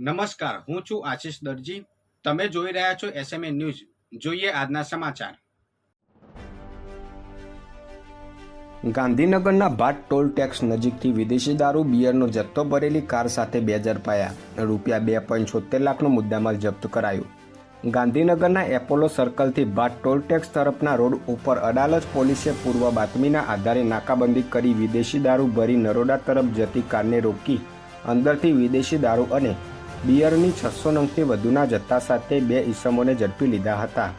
નમસ્કાર, હું છું આશીષ દરજી. તમે જોઈ રહ્યા છો એસએમએ ન્યૂઝ જોઈએ આજના સમાચાર. ગાંધીનગરના ભાટ ટોલ ટેક્સ નજીકથી વિદેશી દારૂ, બિયરનો જથ્થો ભરેલી કાર સાથે બે ઝડપાયા રૂપિયા બે પોઈન્ટ છોતેર લાખનો મુદ્દામાલ જપ્ત કરાયો. ગાંધીનગરના એપોલો સર્કલથી ભાટ ટોલ ટેક્સ તરફના રોડ ઉપર અડાલજ પોલીસે પૂર્વ બાતમીના આધારે નાકાબંધી કરી વિદેશી દારૂ ભરી નરોડા તરફ જતી કારને રોકી અંદરથી વિદેશી દારૂ અને બિયરની છસો નંગથી વધુના જથ્થા સાથે બે ઈસમોને ઝડપી લીધા હતા.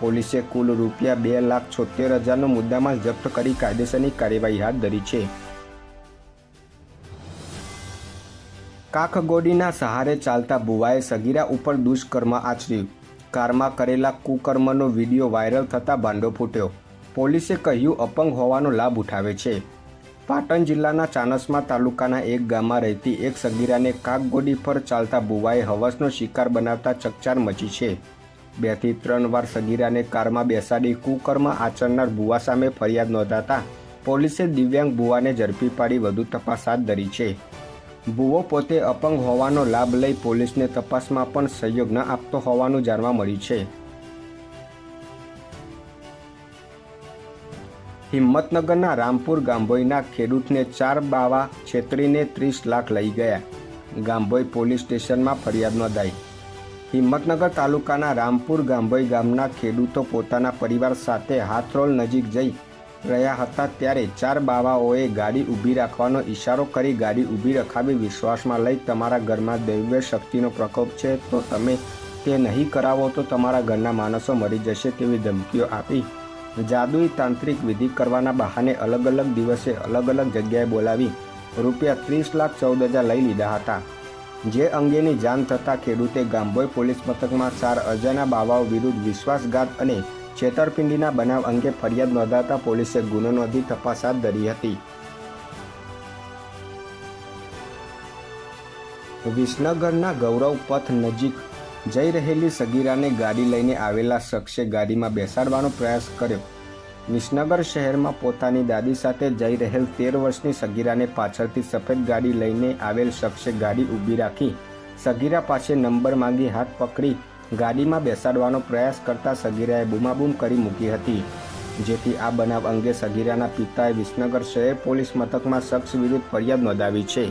પોલીસે કુલ રૂપિયા બે લાખ છોતેર હજારનો મુદ્દામાલ જપ્ત કરી કાયદેસરની કાર્યવાહી હાથ ધરી છે. કાખગોડીના સહારે ચાલતા ભુવાએ સગીરા ઉપર દુષ્કર્મ આચર્યું. કારમાં કરેલા કુકર્મનો વીડિયો વાયરલ થતાં ભાંડો ફૂટ્યો. પોલીસે કહ્યું, અપંગ હોવાનો લાભ ઉઠાવે છે. પાટણ જિલ્લાના ચાણસ્મા તાલુકાના એક ગામમાં રહેતી એક સગીરાને કાકગોડી પર ચાલતા બુવાએ હવસનો શિકાર બનાવતા ચકચાર મચી છે. બેથી ત્રણ વાર સગીરાને કારમાં બેસાડી કુકર્મ આચરનાર બુવા સામે ફરિયાદ નોંધાતા પોલીસે દિવ્યાંગ બુવાને ઝડપી પાડી વધુ તપાસ હાથ ધરી છે. બુવો પોતે અપંગ હોવાનો લાભ લઈ પોલીસને તપાસમાં પણ સહયોગ ન આપતો હોવાનું જાણવા મળ્યું છે. હિંમતનગરના રામપુર ગાંભોઈના ખેડૂતને ચાર બાવા છેતરીને ત્રીસ લાખ લઈ ગયા. ગાંભોઈ પોલીસ સ્ટેશનમાં ફરિયાદ નોંધાઈ. હિંમતનગર તાલુકાના રામપુર ગાંભોઈ ગામના ખેડૂતો પોતાના પરિવાર સાથે હાથરોલ નજીક જઈ રહ્યા હતા ત્યારે ચાર બાવાઓએ ગાડી ઊભી રાખવાનો ઈશારો કરી ગાડી ઊભી રખાવી વિશ્વાસમાં લઈ તમારા ઘરમાં દૈવ્ય શક્તિનો પ્રકોપ છે તો તમે તે નહીં કરાવો તો તમારા ઘરના માણસો મરી જશે તેવી ધમકીઓ આપી જાદુઈ તાંત્રિક વિધિ કરવાના બહાને અલગ અલગ દિવસે અલગ અલગ જગ્યાએ બોલાવી રૂપિયા ત્રીસ લાખ ચૌદ હજાર લઈ લીધા હતા. જે અંગેની જાણ થતાં ખેડૂતે ગાંભોઈ પોલીસ મથકમાં ચાર અજાના બાવાઓ વિરુદ્ધ વિશ્વાસઘાત અને છેતરપિંડીના બનાવ અંગે ફરિયાદ નોંધાતા પોલીસે ગુનો નોંધી તપાસ હાથ ધરી હતી. વિસનગરના ગૌરવ પથ નજીક જઈ રહેલી સગીરાને ગાડી લઈને આવેલા શખ્સે ગાડીમાં બેસાડવાનો પ્રયાસ કર્યો. વિસનગર શહેરમાં પોતાની દાદી સાથે જઈ રહેલ તેર વર્ષની સગીરાને પાછળથી સફેદ ગાડી લઈને આવેલ શખ્સે ગાડી ઊભી રાખી, સગીરા પાસે નંબર માંગી હાથ પકડી, ગાડીમાં બેસાડવાનો પ્રયાસ કરતા સગીરાએ બૂમાબૂમ કરી મૂકી હતી. જેથી આ બનાવ અંગે સગીરાના પિતાએ વિસનગર શહેર પોલીસ મથકમાં શખ્સ વિરુદ્ધ ફરિયાદ નોંધાવી છે.